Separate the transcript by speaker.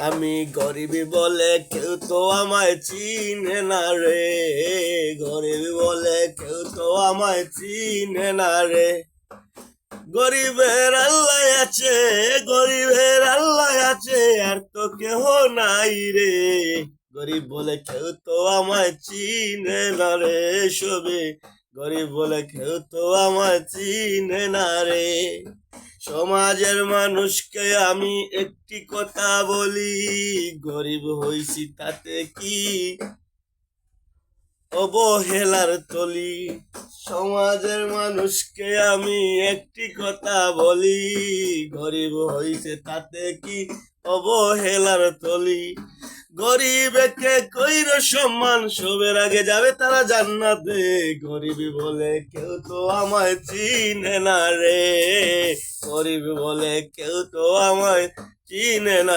Speaker 1: আমি গরিবী বলে কেউ তো আমায় চিনে না রে। গরিবী বলে কেউ তো আমায় চিনে না রে। গরিবের আল্লাহ আছে, গরিবের আল্লাহ আছে, আর তো কেহ নাই রে। গরিব বলে কেউ তো আমায় চিনে না রে সবে। গরিব বলে কেউ তো আমায় চিনে না রে। সমাজের মানুষকে আমি একটি কথা বলি, গরিব হইছি তাতে কি? অবহেলার তলি, সমাজের মানুষকে আমি একটি কথা বলি, গরিব হইছে তাতে কি? অবহেলার তলি গরিবকে কইর সম্মান, সবের আগে যাবে তারা জান্নাতে, গরিবি বলে কেউ তো আমায় চিনে না রে। গরিব বলে কেউ তো আমায় চিনে না।